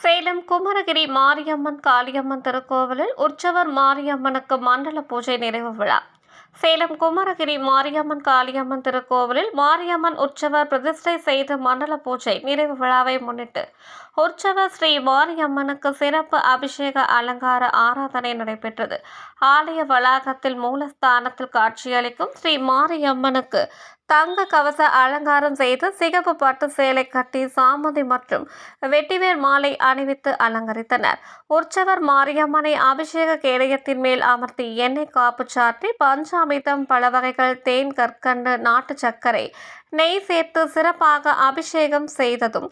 சேலம் குமரகிரி மாரியம்மன் காளியம்மன் திருக்கோவிலில் உற்சவர் மாரியம்மனுக்கு மண்டல பூஜை நிறைவு விழா. சேலம் குமரகிரி மாரியம்மன் காளியம்மன் திருக்கோவிலில் மாரியம்மன் உற்சவர் பிரதிஷ்டை செய்த மண்டல பூஜை நிறைவு விழாவை முன்னிட்டு உற்சவர் ஸ்ரீ மாரியம்மனுக்கு சிறப்பு அபிஷேக அலங்கார ஆராதனை நடைபெற்றது. ஆலய வளாகத்தில் மூலஸ்தானத்தில் காட்சியளிக்கும் ஸ்ரீ மாரியம்மனுக்கு தங்க கவச அலங்காரம் செய்து சிகப்பு பட்டு சேலை கட்டி சாமதி மற்றும் வெட்டிவேர் மாலை அணிவித்து அலங்கரித்தனர். உற்சவர் மாரியம்மனை அபிஷேக கேடயத்தின் மேல் அமர்த்தி எண்ணெய் காப்பு சாற்றி பஞ்சாமிதம் பல வகைகள் தேன் கற்கண்டு நாட்டு சர்க்கரை நெய் சேர்த்து சிறப்பாக அபிஷேகம் செய்ததும்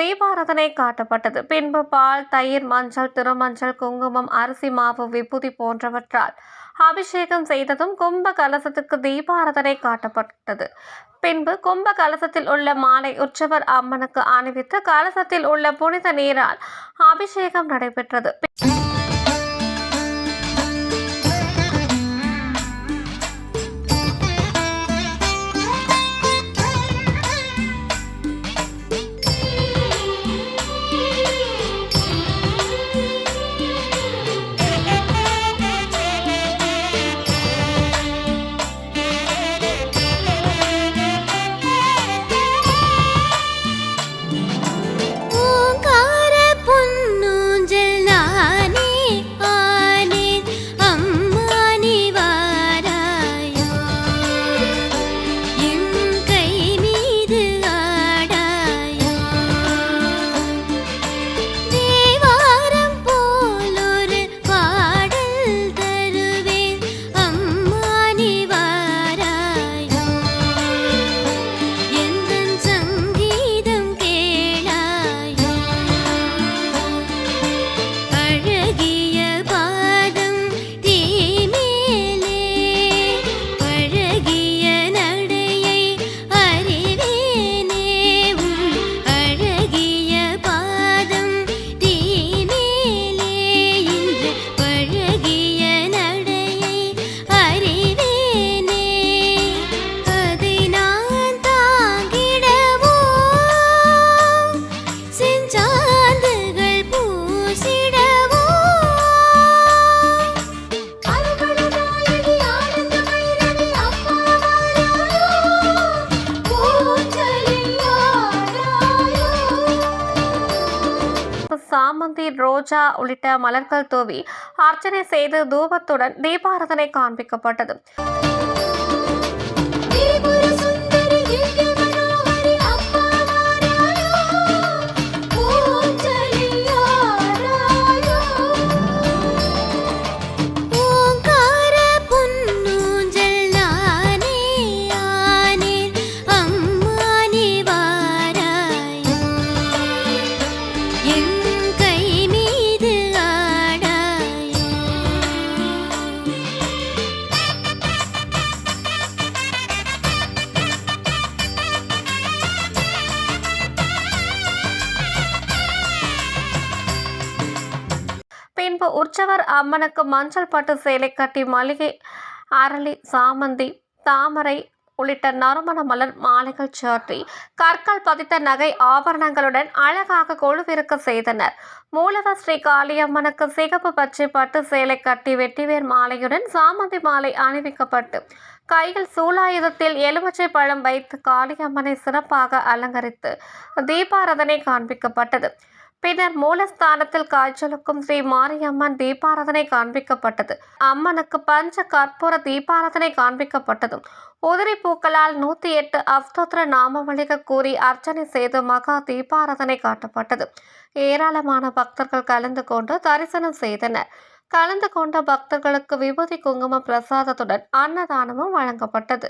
தீபாரதனை காட்டப்பட்டது. பின்பு பால் தயிர் மஞ்சள் திருமஞ்சள் குங்குமம் அரிசி மாவு விபூதி போன்றவற்றால் அபிஷேகம் செய்ததும் கும்ப கலசத்துக்கு தீபாரதனை காட்டப்பட்டது. பின்பு கும்ப கலசத்தில் உள்ள மாலை உற்சவர் அம்மனுக்கு அணிவித்து கலசத்தில் உள்ள புனித நீரால் அபிஷேகம் நடைபெற்றது. சாமந்தி ரோஜா உள்ளிட்ட மலர்கள் தூவி அர்ச்சனை செய்து தூபத்துடன் தீபாரதனை காண்பிக்கப்பட்டது. உற்சவர் அம்மனுக்கு மஞ்சள் பட்டு சேலை கட்டி மளிகை அரளி சாமந்தி தாமரை உள்ளிட்ட நறுமண மலர் மாலைகள் சாற்றி கற்கள் பதித்த நகை ஆபரணங்களுடன் அழகாக கொழுவிருக்க செய்தனர். மூலவர் ஸ்ரீ காளியம்மனுக்கு சிகப்பு பச்சை பட்டு சேலை கட்டி வெட்டிவேர் மாலையுடன் சாமந்தி மாலை அணிவிக்கப்பட்டு கையில் சூலாயுதத்தில் எலுமிச்சை பழம் வைத்து காளியம்மனை சிறப்பாக அலங்கரித்து தீபாரதனை காண்பிக்கப்பட்டது. பின்னர் மூலஸ்தானத்தில் காய்ச்சலுக்கும் ஸ்ரீ மாரியம்மன் தீபாராதனை காண்பிக்கப்பட்டது. அம்மனுக்கு பஞ்ச கற்பூர தீபாராதனை காண்பிக்கப்பட்டதும். உதிரி பூக்களால் நூத்தி எட்டு அஸ்தோத்திர நாமவழிக கூறி அர்ச்சனை செய்து மகா தீபாராதனை காட்டப்பட்டது. ஏராளமான பக்தர்கள் கலந்து கொண்டு தரிசனம் செய்தனர். கலந்து கொண்ட பக்தர்களுக்கு விபூதி குங்கும பிரசாதத்துடன் அன்னதானமும் வழங்கப்பட்டது.